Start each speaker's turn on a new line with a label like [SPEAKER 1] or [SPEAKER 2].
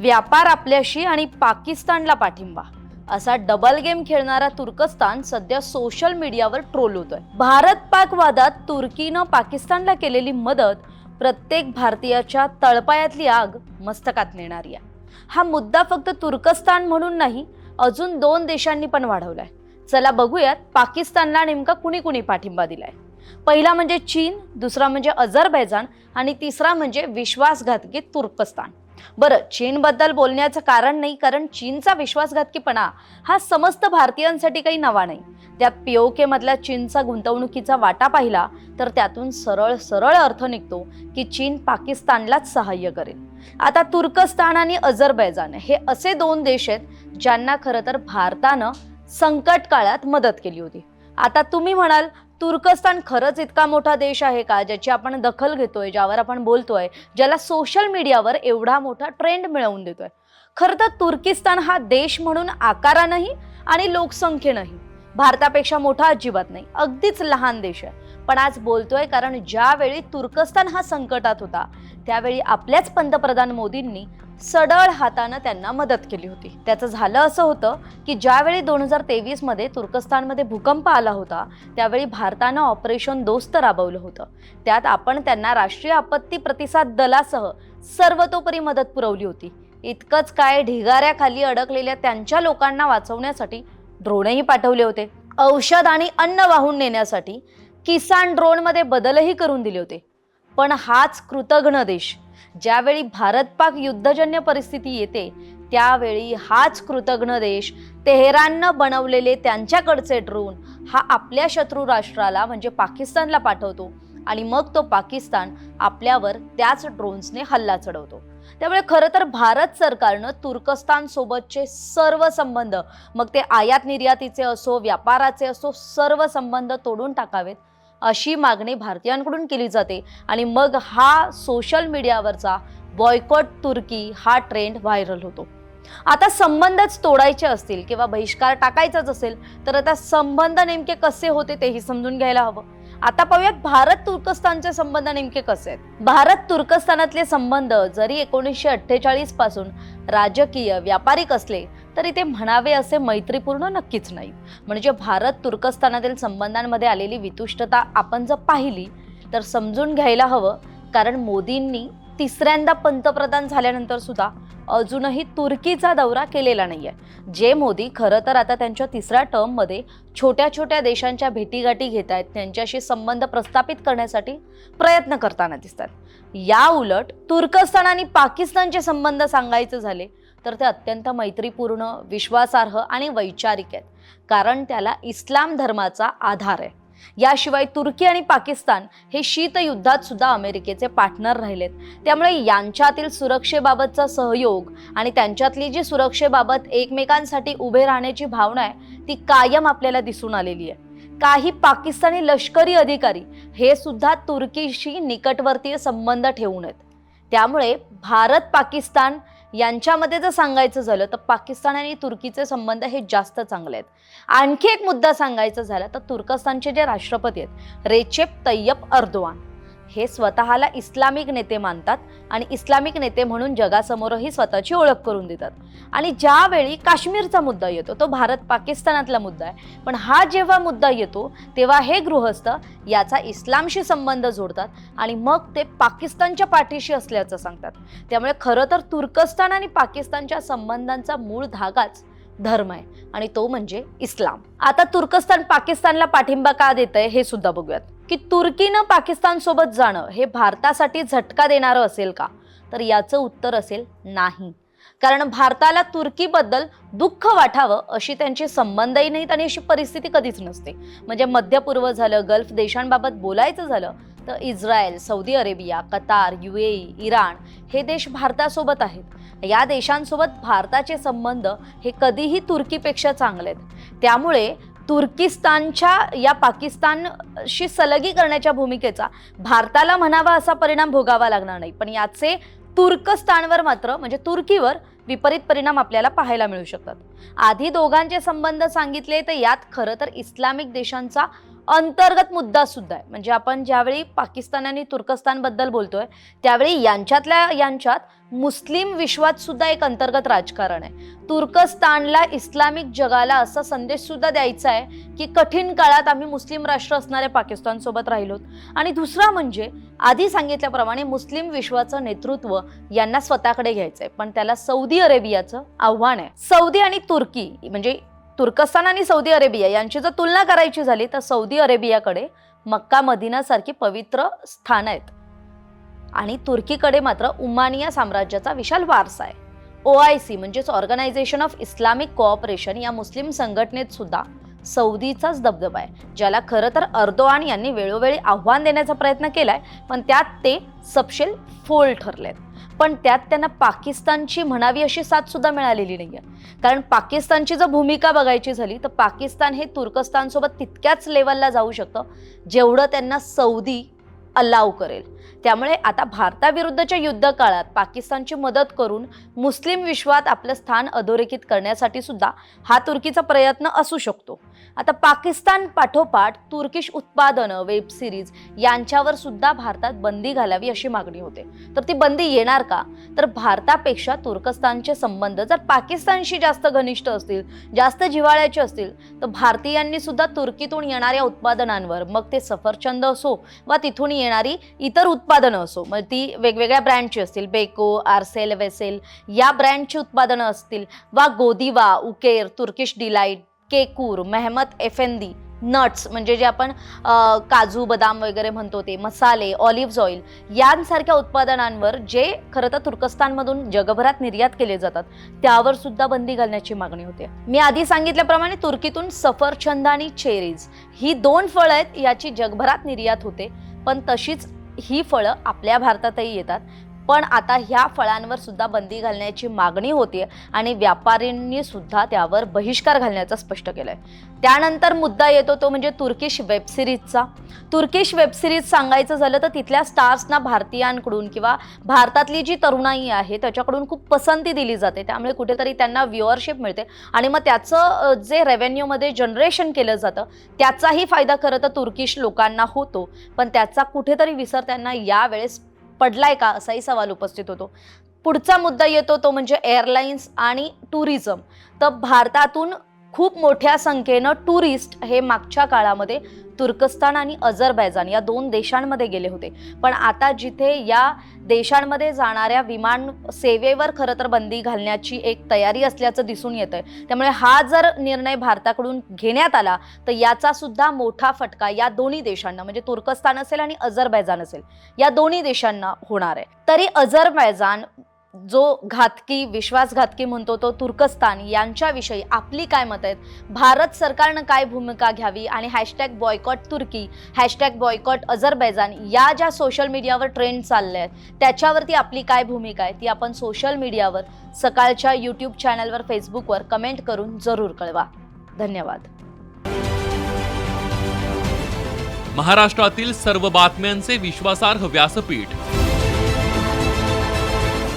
[SPEAKER 1] व्यापार आपल्याशी आणि पाकिस्तानला पाठिंबा. असा डबल गेम खेळणारा तुर्कस्तान सध्या सोशल मीडियावर ट्रोल होतोय. भारत पाक वादात तुर्कीनं पाकिस्तानला केलेली मदत प्रत्येक भारतीयाच्या तळपायातली आग मस्तकात नेणारी आहे. हा मुद्दा फक्त तुर्कस्तान म्हणून नाही अजून दोन देशांनी पण वाढवलाय. चला बघूयात पाकिस्तानला नेमका कुणी कुणी पाठिंबा दिलाय. पहिला म्हणजे चीन दुसरा म्हणजे अझरबैजान आणि तिसरा म्हणजे विश्वासघातकी तुर्कस्तान. बरं चीनबद्दल बोलण्याचं कारण नाही कारण चीनचा विश्वासघातकीपणा हा समस्त भारतीयांसाठी काही नवा नाही. त्यात पीओके मधल्या चीनचा गुंतवणुकीचा वाटा पाहिला तर त्यातून सरळ सरळ अर्थ निघतो की चीन पाकिस्तानलाच सहाय्य करेल. आता तुर्कस्तान आणि अझरबैजान हे असे दोन देश आहेत ज्यांना खरं तर भारतानं संकट काळात मदत केली होती. आता तुम्ही म्हणाल तुर्कस्तान खरंच इतका मोठा देश आहे का ज्याची आपण दखल घेतोय ज्यावर आपण बोलतोय ज्याला सोशल मीडियावर एवढा मोठा ट्रेंड मिळवून देतोय? खरं तर तुर्किस्तान हा देश म्हणून आकारानंही आणि लोकसंख्येनंही भारतापेक्षा मोठा अजिबात नाही अगदीच लहान देश आहे. पण आज बोलतोय कारण ज्यावेळी तुर्कस्तान हा संकटात होता त्यावेळी आपल्याच पंतप्रधान मोदींनी सडळ हातानं त्यांना मदत केली होती. त्याचं झालं असं होतं की ज्यावेळी दोन हजार तेवीसमध्ये तुर्कस्तानमध्ये भूकंप आला होता त्यावेळी भारतानं ऑपरेशन दोस्त राबवलं होतं. त्यात आपण त्यांना राष्ट्रीय आपत्ती प्रतिसाद दलासह सर्वतोपरी मदत पुरवली होती. इतकंच काय ढिगाऱ्याखाली अडकलेल्या त्यांच्या लोकांना वाचवण्यासाठी ड्रोनही पाठवले होते. औषध आणि अन्न वाहून नेण्यासाठी किसान ड्रोनमध्ये बदलही करून दिले होते. पण हाच कृतघ्न देश. ज्यावेळी भारत पाक युद्धजन्य परिस्थिती येते त्यावेळी हाच कृतघ्न देश तेहराननं बनवलेले त्यांच्याकडचे ड्रोन हा आपल्या शत्रू राष्ट्राला म्हणजे पाकिस्तानला पाठवतो आणि मग तो पाकिस्तान आपल्यावर त्याच ड्रोन्सने हल्ला चढवतो. त्यामुळे खरं तर भारत सरकारनं तुर्कस्तान सोबतचे सर्व संबंध मग ते आयात निर्यातीचे असो व्यापाराचे असो सर्व संबंध तोडून टाकावेत. अशी मागणी भारतीयांकडून केली जाते. आणि मग हा सोशल मीडियावरचा बॉयकॉट तुर्की हा ट्रेंड व्हायरल होतो. आता संबंधच तोडायचे असतील किंवा बहिष्कार टाकायचाच असेल तर आता संबंध नेमके कसे होते तेही समजून घ्यायला हवं. आता पाहूयात भारत तुर्कस्तानचे संबंध नेमके कसे आहेत. भारत तुर्कस्तानातले संबंध जरी एकोणीसशे अठ्ठेचाळीसपासून राजकीय व्यापारिक असले तरी ते म्हणावे असे मैत्रीपूर्ण नक्कीच नाही. म्हणजे भारत तुर्कस्तानातील संबंधांमध्ये आलेली वितुष्टता आपण जर पाहिली तर समजून घ्यायला हवं. कारण मोदींनी तिसऱ्यांदा पंतप्रधान झाल्यानंतर सुद्धा अजूनही तुर्कीचा दौरा केलेला नाही आहे जे मोदी खरं तर आता त्यांच्या तिसऱ्या टर्ममध्ये छोट्या छोट्या देशांच्या भेटीगाठी घेत आहेत त्यांच्याशी संबंध प्रस्थापित करण्यासाठी प्रयत्न करताना दिसतात. या उलट तुर्कस्तान आणि पाकिस्तानचे संबंध सांगायचे झाले तर ते अत्यंत मैत्रीपूर्ण विश्वासार्ह आणि वैचारिक आहेत. कारण त्याला इस्लाम धर्माचा आधार आहे. याशिवाय तुर्की आणि पाकिस्तान हे शीतयुद्धात सुद्धा अमेरिकेचे पार्टनर राहिलेत. त्यामुळे यांच्यातील सुरक्षेबाबतचा सहयोग आणि त्यांच्यातली जी सुरक्षेबाबत एकमेकांसाठी उभे राहण्याची भावना आहे ती कायम आपल्याला दिसून आलेली आहे. काही पाकिस्तानी लष्करी अधिकारी हे सुद्धा तुर्कीशी निकटवर्तीय संबंध ठेवून आहेत. त्यामुळे भारत पाकिस्तान यांच्यामध्ये जर सांगायचं झालं तर पाकिस्तान आणि तुर्कीचे संबंध हे जास्त चांगले आहेत. आणखी एक मुद्दा सांगायचा झाला तर तुर्कस्तानचे जे राष्ट्रपती आहेत रेचेप तय्यप अर्दोवान हे स्वतःला इस्लामिक नेते मानतात आणि इस्लामिक नेते म्हणून जगासमोरही स्वतःची ओळख करून देतात. आणि ज्यावेळी काश्मीरचा मुद्दा येतो तो भारत पाकिस्तानातला मुद्दा आहे. पण हा जेव्हा मुद्दा येतो तेव्हा हे गृहस्थ याचा इस्लामशी संबंध जोडतात आणि मग ते पाकिस्तानच्या पाठीशी असल्याचं सांगतात. त्यामुळे खरं तर तुर्कस्तान आणि पाकिस्तानच्या संबंधांचा मूळ धागाच धर्म आहे आणि तो म्हणजे इस्लाम. आता तुर्कस्तान पाकिस्तानला पाठिंबा का देत आहे हे सुद्धा बघूयात. की तुर्कीनं पाकिस्तानसोबत जाणं हे भारतासाठी झटका देणारं असेल का? तर याचं उत्तर असेल नाही. कारण भारताला तुर्कीबद्दल दुःख वाटावं अशी त्यांची संबंधही नाहीत आणि अशी परिस्थिती कधीच नसते. म्हणजे मध्य पूर्व झालं गल्फ देशांबाबत बोलायचं झालं तर Israel Saudi Arabia Qatar UAE Iran हे देश भारतासोबत आहेत. या देशांसोबत भारताचे संबंध हे कधीही तुर्कीपेक्षा चांगले आहेत त्यामुळे तुर्किस्तानच्या या पाकिस्तानशी सलगी करण्याच्या भूमिकेचा भारताला म्हणावा असा परिणाम भोगावा लागणार नाही. पण याचे तुर्कस्तानवर मात्र म्हणजे तुर्कीवर विपरीत परिणाम आपल्याला पाहायला मिळू शकतात. आधी दोघांचे संबंध सांगितले तर यात खरं तर इस्लामिक देशांचा अंतर्गत मुद्दा सुद्धा आहे. म्हणजे आपण ज्यावेळी पाकिस्तान आणि तुर्कस्तानबद्दल बोलतोय त्यावेळी यांच्यातल्या यांच्यात मुस्लिम विश्वात सुद्धा एक अंतर्गत राजकारण आहे. तुर्कस्तानला इस्लामिक जगाला असा संदेश सुद्धा द्यायचा आहे की कठीण काळात आम्ही मुस्लिम राष्ट्र असणाऱ्या पाकिस्तानसोबत राहिलो आणि दुसरा म्हणजे आधी सांगितल्याप्रमाणे मुस्लिम विश्वाचं नेतृत्व यांना स्वतःकडे घ्यायचं आहे पण त्याला सौदी अरेबियाचं आव्हान आहे. सौदी आणि तुर्की म्हणजे तुर्कस्तान आणि सौदी अरेबिया यांची जर तुलना करायची झाली तर सौदी अरेबियाकडे मक्का मदिनासारखी पवित्र स्थान आहेत. आणि तुर्कीकडे मात्र उमानिया साम्राज्याचा विशाल वारसा आहे. ओ आय सी म्हणजेच ऑर्गनायझेशन ऑफ इस्लामिक कोऑपरेशन या मुस्लिम संघटनेत सुद्धा सौदीचाच दबदबा आहे. ज्याला खरं तर अर्दोआन यांनी वेळोवेळी आव्हान देण्याचा प्रयत्न केलाय पण त्यात ते सपशेल फोल ठरलेत. पण त्यात त्यांना पाकिस्तानची म्हणावी अशी साथ सुद्धा मिळालेली आहे कारण पाकिस्तानची जर भूमिका बघायची झाली तर पाकिस्तान हे तुर्कस्तानसोबत तितक्याच लेवलला जाऊ शकतं जेवढं त्यांना सौदी अलाव करेल. त्यामुळे आता भारताविरुद्धच्या युद्ध काळात पाकिस्तानची मदत करून मुस्लिम विश्वात आपलं स्थान अधोरेखित करण्यासाठी सुद्धा हा तुर्कीचा प्रयत्न असू शकतो. आता पाकिस्तान पाठोपाठ तुर्किश उत्पादनं वेब सिरीज यांच्यावर सुद्धा भारतात बंदी घालावी अशी मागणी होते. तर ती बंदी येणार का? तर भारतापेक्षा तुर्कस्तानचे संबंध जर पाकिस्तानशी जास्त घनिष्ठ असतील जास्त जिव्हाळ्याचे असतील तर भारतीयांनी सुद्धा तुर्कीतून येणाऱ्या उत्पादनांवर मग ते सफरचंद असो वा तिथून येणारी इतर उत्पादनं असो मग ती वेगवेगळ्या ब्रँडची असतील बेको आर्सेल वेसेल या ब्रँडची उत्पादनं असतील वा गोदिवा उकेर तुर्किश डिलाईट केकूर मेहमत एफेंदी नट्स म्हणजे जे आपण काजू बदाम वगैरे म्हणतो ते मसाले ऑलिव्ह ऑइल यांसारख्या उत्पादनांवर जे खरं तर तुर्कस्तानमधून जगभरात निर्यात केले जातात त्यावर सुद्धा बंदी घालण्याची मागणी होते. मी आधी सांगितल्याप्रमाणे तुर्कीतून सफरचंद आणि चेरीज ही दोन फळं आहेत याची जगभरात निर्यात होते पण तशीच ही फळं आपल्या भारतातही येतात. पण आता ह्या फळांवर सुद्धा बंदी घालण्याची मागणी होते आणि व्यापाऱ्यांनी सुद्धा त्यावर बहिष्कार घालण्याचं स्पष्ट केलंय. त्यानंतर मुद्दा येतो तो म्हणजे तुर्किश वेब सिरीजचा. तुर्किश वेब सिरीज सांगायचं झालं तर तिथल्या स्टार्सना भारतीयांकडून किंवा भारतातली जी तरुणाई आहे त्याच्याकडून खूप पसंती दिली जाते. त्यामुळे कुठेतरी त्यांना व्ह्युअरशिप मिळते आणि मग त्याचं जे रेव्हेन्यूमध्ये जनरेशन केलं जातं त्याचाही फायदा खरं तर तुर्किश लोकांना होतो. पण त्याचा कुठेतरी विसर त्यांना यावेळेस पडलाय का असाही सवाल उपस्थित होतो. पुढचा मुद्दा येतो तो म्हणजे एअरलाईन्स आणि टुरिझम. तर भारतातून खूप मोठ्या संख्येनं टुरिस्ट हे मागच्या काळामध्ये तुर्कस्तान आणि अझरबैजान या दोन देशांमध्ये गेले होते. पण आता जिथे या देशांमध्ये जाणाऱ्या विमान सेवेवर खरं तर बंदी घालण्याची एक तयारी असल्याचं दिसून येत आहे त्यामुळे हा जर निर्णय भारताकडून घेण्यात आला तर याचा सुद्धा मोठा फटका या दोन्ही देशांना म्हणजे तुर्कस्तान असेल आणि अझरबैजान असेल या दोन्ही देशांना होणार आहे. तरी अझरबैजान जो घातकी विश्वासघातकी म्हणतो तो तुर्कस्तान यांच्याविषयी आपली काय मत आहेत? भारत सरकारनं काय भूमिका घ्यावी आणि हॅशटॅग बॉयकॉट तुर्की हॅशटॅग बॉयकॉट अझरबैजान या ज्या सोशल मीडियावर ट्रेंड चालल्या आहेत त्याच्यावरती आपली काय भूमिका आहे? ती आपण सोशल मीडियावर सकाळच्या यूट्यूब चॅनलवर फेसबुकवर कमेंट करून जरूर कळवा. धन्यवाद.
[SPEAKER 2] महाराष्ट्रातील सर्व बातम्यांचे विश्वासार्ह व्यासपीठ